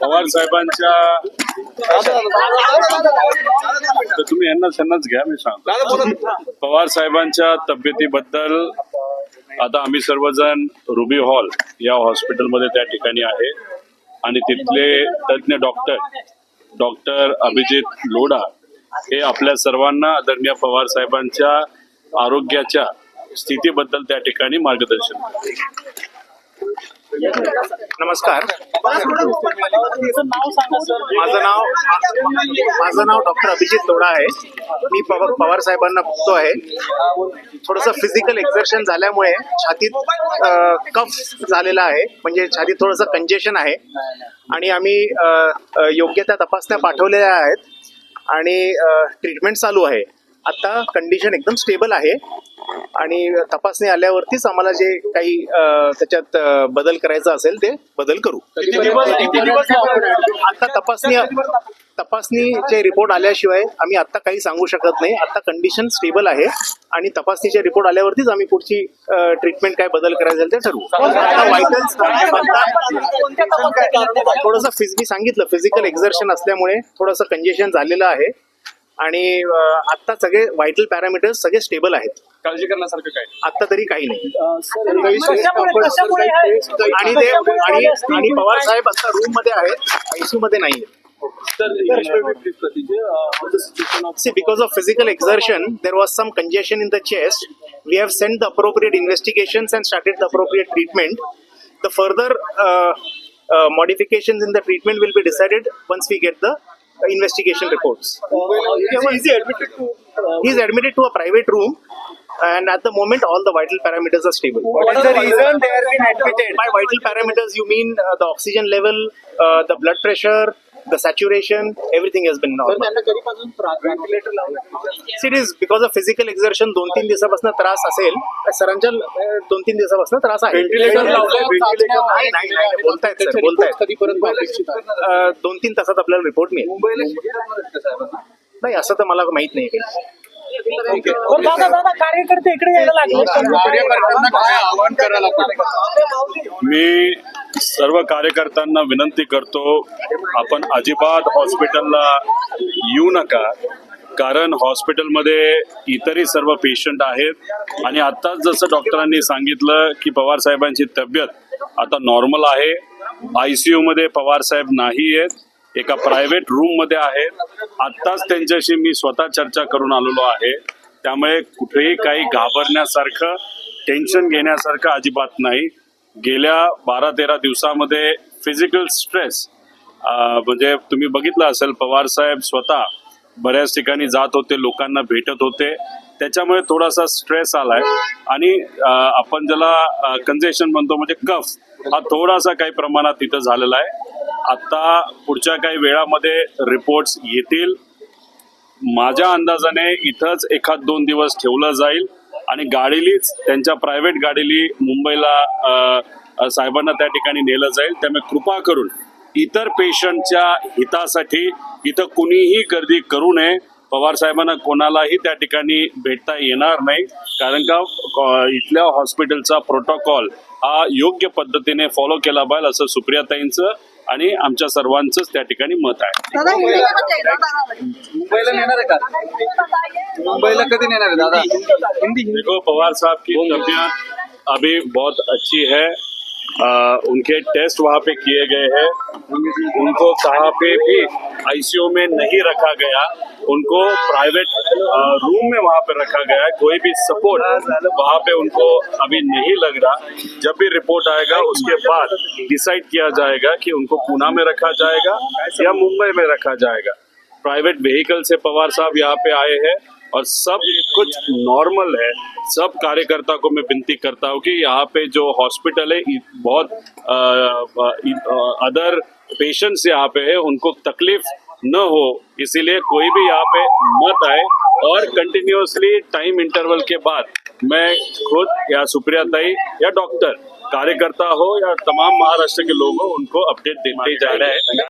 पवार साहेबांच्या तर तुम्ही यांना त्यांनाच घ्या मी सांगतो. पवार साहेबांच्या तब्येतीबद्दल आता आम्ही सर्वजण रुबी हॉल या हॉस्पिटलमध्ये त्या ठिकाणी आहे. आणि तिथले तज्ज्ञ डॉक्टर डॉक्टर अभिजित लोढा हे आपल्या सर्वांना आदरणीय पवार साहेबांच्या आरोग्याच्या स्थितीबद्दल त्या ठिकाणी मार्गदर्शन. नमस्कार. माझं नाव माझं नाव डॉक्टर अभिजित तोडा आहे. मी पव- पवार साहेबांना बघतो आहे. थोडंसं फिजिकल एक्झर्शन झाल्यामुळे छातीत कफ झालेला आहे. म्हणजे छातीत थोडंसं कंजेशन आहे. आणि आम्ही योग्य त्या तपासण्या पाठवलेल्या आहेत. आणि ट्रीटमेंट चालू आहे. आता कंडिशन एकदम स्टेबल आहे. आणि तपासणी आल्यावरतीच आम्हाला जे काही त्याच्यात बदल करायचा असेल ते बदल करू. आता तपासणी तपासणीचे रिपोर्ट आल्याशिवाय आम्ही आता काही सांगू शकत नाही. आता कंडिशन स्टेबल आहे आणि तपासणीचे रिपोर्ट आल्यावरतीच आम्ही पुढची ट्रीटमेंट काय बदल करायचं असेल ते ठरवू. थोडंसं फिज मी सांगितलं फिजिकल एक्झर्शन असल्यामुळे थोडंसं कंजेशन झालेलं आहे. आणि आता सगळे व्हायटल पॅरामीटर्स सगळे स्टेबल आहेत. काळजी करण्यासारखं काय? आता तरी काही नाही. आणि ते आणि पवार साहेब आता रूममध्ये आहेत आयसू मध्ये नाही see because of physical exertion there was some congestion in the chest we have sent the appropriate investigation and started the appropriate treatment the further modification in the treatment will be decided once we get the we get the investigation reports. is he admitted to is admitted to a private room, and at the moment, all the vital parameters are stable. what is the reason they have been admitted By vital parameters, you mean uh, the oxygen level, uh, the blood pressure, the saturation, everything has been normal. See, it is because of physical exertion दोन तीन दिवसापासून त्रास असेल. सरांच्या दोन तीन दिवसापासून त्रास आहे. Ventilator लावलंय, ventilator नाही नाही नाही बोलतायत सर बोलतायत. अं, दोन तीन तासात आपल्याला रिपोर्ट मिळेल. नाही असं तर मला माहीत नाही. दादा कार्यकर्ते इकडे यायला लागले. मी सर्व कार्यकर्त्यांना विनंती करतो आपण अजिबात हॉस्पिटलला येऊ नका कारण हॉस्पिटलमध्ये इतरही सर्व पेशंट आहेत. आणि आत्ताच जसं डॉक्टरांनी सांगितलं की पवार साहेबांची तब्येत आता नॉर्मल आहे. आय सी यूमध्ये पवार साहेब नाही आहेत एका प्रायव्हेट रूममध्ये आहेत. आत्ताच त्यांच्याशी मी स्वतः चर्चा करून आलेलो आहे. त्यामुळे कुठेही काही घाबरण्यासारखं टेन्शन घेण्यासारखं अजिबात नाही. गेल्या बारा तेरा दिवसामध्ये फिजिकल स्ट्रेस म्हणजे तुम्ही बघितलं असेल पवार साहेब स्वतः बऱ्याच ठिकाणी जात होते लोकांना भेटत होते. त्याच्यामुळे थोडासा स्ट्रेस आलाय. आणि आपण ज्याला कंजेशन म्हणतो म्हणजे कफ हा थोडासा काही प्रमाणात तिथं झालेला आहे. आता पुढच्या काही वेळामध्ये रिपोर्ट्स येतील. माझ्या अंदाजाने इथंच एखाद दोन दिवस ठेवलं जाईल. आणि गाडीलीच त्यांच्या प्रायव्हेट गाडीली मुंबईला साहेबांना त्या ठिकाणी नेलं जाईल. त्यामुळे कृपा करून इतर पेशंटच्या हितासाठी इथं कुणीही गर्दी करू नये. पवार साहेबांना कोणालाही त्या ठिकाणी भेटता येणार नाही. कारण का इथल्या हॉस्पिटलचा प्रोटोकॉल हा योग्य पद्धतीने फॉलो केला पाहिजे असं सुप्रियाताईंचं आणि आमच्या सर्वांचंच त्या ठिकाणी मत आहे. मुंबईला नेणार आहे का? मुंबईला कधी नेणार आहे दादा? देखो पवार साहब की तबीयत अभी बहुत अच्छी है। आ, उनके टेस्ट वहाँ पे किए गए हैं। उनको कहाँ पे भी आईसीयू में नहीं रखा गया उनको प्राइवेट रूम में वहाँ पे रखा गया है। कोई भी सपोर्ट वहाँ पे उनको अभी नहीं लग रहा। जब भी रिपोर्ट आएगा उसके बाद डिसाइड किया जाएगा कि उनको पूना में रखा जाएगा या मुंबई में रखा जाएगा। प्राइवेट व्हीकल से पवार साहब यहाँ पे आए हैं। और सब कुछ नॉर्मल है। सब कार्यकर्ता को मैं विनती करता हूँ कि यहाँ पे जो हॉस्पिटल है बहुत अदर पेशेंट्स यहाँ पे है, उनको तकलीफ़ न हो। इसीलिए कोई भी यहाँ पे मत आए और कंटिन्यूसली टाइम इंटरवल के बाद मैं खुद या सुप्रिया ताई या डॉक्टर कार्यकर्ता हो या तमाम महाराष्ट्र के लोग हो, उनको अपडेट देते जा रहे हैं।